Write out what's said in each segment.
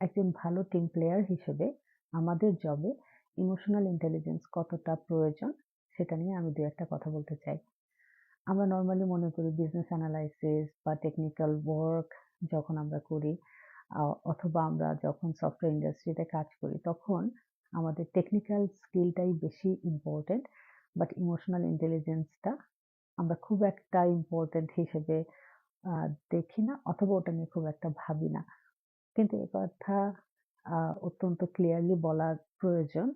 একজন ভালো team player হিসেবে আমাদের জবে ইমোশনাল ইন্টেলিজেন্স কতটা প্রয়োজন সেটা নিয়ে আমি দু একটা কথা বলতে চাই। আমরা নর্মালি মনে করি বিজনেস অ্যানালাইসিস বা টেকনিক্যাল ওয়ার্ক যখন আমরা করি অথবা আমরা যখন সফটওয়্যার ইন্ডাস্ট্রিতে কাজ করি, তখন আমাদের টেকনিক্যাল স্কিলটাই বেশি ইম্পর্টেন্ট বাট ইমোশনাল ইন্টেলিজেন্সটা আমরা খুব একটা ইম্পর্টেন্ট হিসেবে দেখি না, অথবা ওটা নিয়ে খুব একটা ভাবি না। কিন্তু এ কথা অত্যন্ত ক্লিয়ারলি বলা প্রয়োজন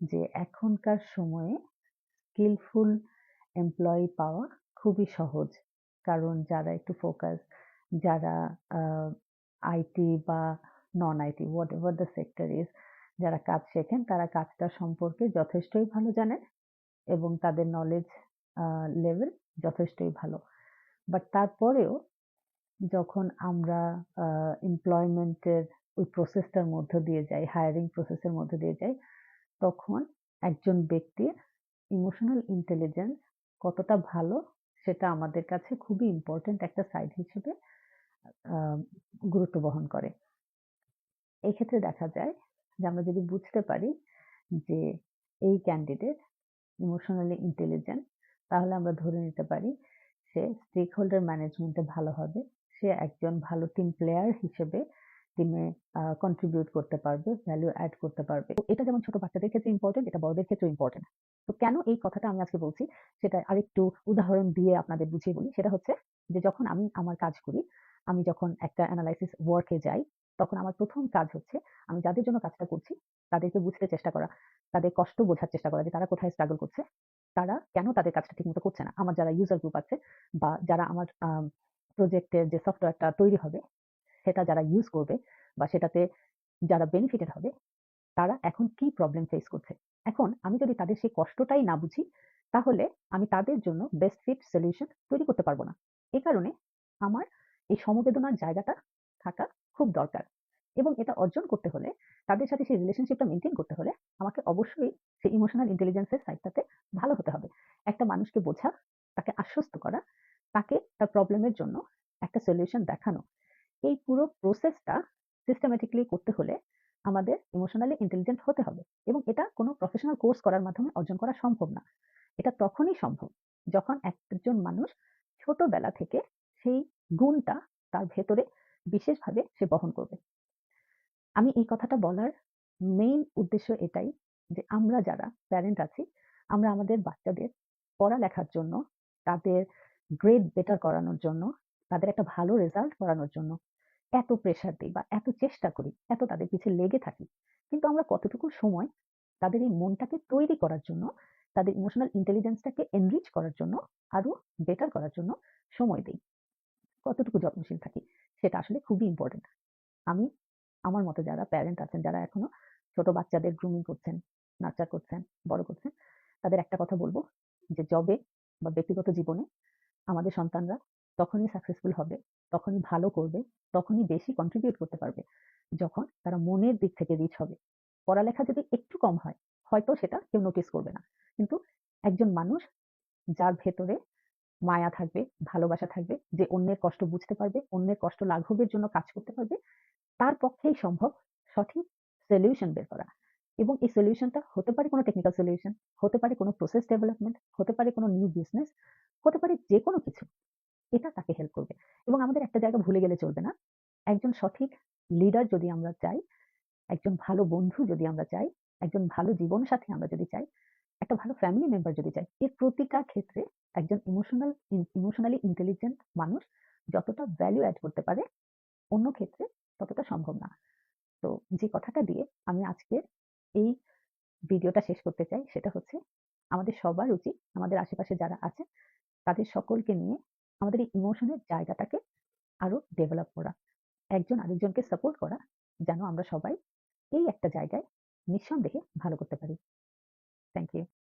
যে এখনকার সময়ে স্কিলফুল এমপ্লয়ি পাওয়া খুবই সহজ। কারণ যারা একটু ফোকাস যারা আইটি বা non IT whatever the sector is যারা কাজ শেখেন, তারা কাজটা সম্পর্কে যথেষ্টই ভালো জানেন এবং তাদের নলেজ লেভেল যথেষ্টই ভালো। বাট তারপরেও যখন আমরা এমপ্লয়মেন্টের ওই প্রসেসটার মধ্য দিয়ে যাই হায়ারিং প্রসেসের মধ্য দিয়ে যাই, তখন একজন ব্যক্তির ইমোশনাল ইন্টেলিজেন্স কতটা ভালো সেটা আমাদের কাছে খুবই ইম্পর্টেন্ট একটা সাইড হিসেবে গুরুত্ব বহন করে। এই ক্ষেত্রে দেখা যায় যে আমরা যদি বুঝতে পারি যে এই ক্যান্ডিডেট ইমোশনালি ইন্টেলিজেন্ট তাহলে আমরা ধরে নিতে পারি সে স্টেক হোল্ডার ম্যানেজমেন্টে ভালো হবে। সে একজন ভালো টিম প্লেয়ার হিসেবে টিমে কন্ট্রিবিউট করতে পারবে ভ্যালু অ্যাড করতে পারবে। এটা যেমন ছোট বাচ্চাদের ক্ষেত্রে ইম্পর্টেন্ট এটা বড়দের ক্ষেত্রে ইম্পর্টেন্ট তো কেন এই কথাটা আমি আজকে বলছি? সেটা আরেকটু উদাহরণ দিয়ে আপনাদের বুঝিয়ে বলি। সেটা হচ্ছে যে যখন আমি আমার কাজ করি, আমি যখন একটা অ্যানালাইসিস ওয়ার্কে যাই, তখন আমার প্রথম কাজ হচ্ছে আমি যাদের জন্য কাজটা করছি, তাদেরকে বুঝতে চেষ্টা করা, তাদের কষ্ট বোঝার চেষ্টা করা যে তারা কোথায় স্ট্রাগল করছে, তারা কেন তাদের কাজটা ঠিকমতো করছে না। আমার যারা ইউজার গ্রুপ আছে বা যারা আমার প্রজেক্টের যে সফটওয়্যারটা তৈরি হবে, সেটা যারা ইউজ করবে বা সেটাতে যারা বেনিফিটেড হবে, তারা এখন কি প্রবলেম ফেস করছে? এখন আমি যদি তাদের সেই কষ্টটাই না বুঝি, তাহলে আমি তাদের জন্য বেস্ট ফিট সলিউশন তৈরি করতে পারব না। এ কারণে আমার এই সমবেদনার জায়গাটা থাকা খুব দরকার এবং এটা অর্জন করতে হলে, তাদের সাথে সেই রিলেশনশিপটা মেনটেন করতে হলে আমাকে অবশ্যই সেই ইমোশনাল ইন্টেলিজেন্সের সাইডটাতে ভালো হতে হবে। একটা মানুষকে বোঝা, তাকে আশ্বস্ত করা প্রবলেমের জন্য একটা সলিউশন দেখানো। এই পুরো প্রসেসটা সিস্টেমেটিকলি করতে হলে আমাদের ইমোশনালি ইন্টেলিজেন্ট হতে হবে এবং এটা কোনো প্রফেশনাল কোর্স করার মাধ্যমে অর্জন করা সম্ভব না। এটা তখনই সম্ভব যখন একজন মানুষ ছোটবেলা থেকে সেই গুণটা তার ভেতরে বিশেষভাবে সে বহন করবে। আমি এই কথাটা বলার মেইন উদ্দেশ্য এটাই যে আমরা যারা প্যারেন্ট আছি, আমরা আমাদের বাচ্চাদের পড়ালেখার জন্য তাদের গ্রেড বেটার করানোর জন্য, তাদের একটা ভালো রেজাল্ট করানোর জন্য এত প্রেশার দিই বা এত চেষ্টা করি, এত তাদের পিছিয়ে লেগে থাকি। কিন্তু আমরা কতটুকু সময় তাদের এই মনটাকে তৈরি করার জন্য, তাদের ইমোশনাল ইন্টেলিজেন্সটাকে এনরিচ করার জন্য আরও বেটার করার জন্য সময় দিই? কতটুকু যত্নশীল থাকি সেটা আসলে খুবই ইম্পর্টেন্ট আমি, আমার মতো যারা প্যারেন্ট আছেন, যারা এখনও ছোট বাচ্চাদের গ্রুমিং করছেন নার্চার করছেন, বড় করছেন, তাদের একটা কথা বলব যে জবে বা ব্যক্তিগত জীবনে আমাদের সন্তানরা তখনই সাকসেসফুল হবে, তখনই ভালো করবে, তখনই বেশি কন্ট্রিবিউট করতে পারবে, যখন তারা মনের দিক থেকে রিচ হবে। পড়ালেখা যদি একটু কম হয়, হয়তো সেটা কেউ নোটিস করবে না। কিন্তু একজন মানুষ যার ভেতরে মায়া থাকবে, ভালোবাসা থাকবে, যে অন্যের কষ্ট বুঝতে পারবে, অন্যের কষ্ট লাঘবের জন্য কাজ করতে পারবে, তার পক্ষেই সম্ভব সঠিক সলিউশন বের করা। এবং এই সলিউশনটা হতে পারে কোনো টেকনিক্যাল সলিউশন হতে পারে কোনো প্রসেস ডেভেলপমেন্ট হতে পারে কোনো নিউ বিজনেস হতে পারে যে কোনো কিছু, এটা তাকে হেল্প করবে। এবং আমাদের একটা জায়গা ভুলে গেলে চলবে না। একজন সঠিক লিডার যদি আমরা চাই, একজন ভালো বন্ধু যদি আমরা চাই, একজন ভালো জীবন সাথী আমরা যদি চাই, একটা ভালো ফ্যামিলি মেম্বার যদি চাই, এর প্রতিটা ক্ষেত্রে একজন ইমোশনাল ইমোশনালি ইন্টেলিজেন্ট মানুষ যতটা ভ্যালু অ্যাড করতে পারে, অন্য ক্ষেত্রে ততটা সম্ভব না। তো যে কথাটা দিয়ে আমি আজকে এই ভিডিওটা শেষ করতে চাই, সেটা হচ্ছে আমাদের সবার উচিত আমাদের আশেপাশে যারা আছে তাদের সকলকে নিয়ে আমাদের এই ইমোশনের জায়গাটাকে আরও ডেভেলপ করা। একজন আরেকজনকে সাপোর্ট করা, যেন আমরা সবাই এই একটা জায়গায় নিঃসন্দেহে ভালো করতে পারি। Thank you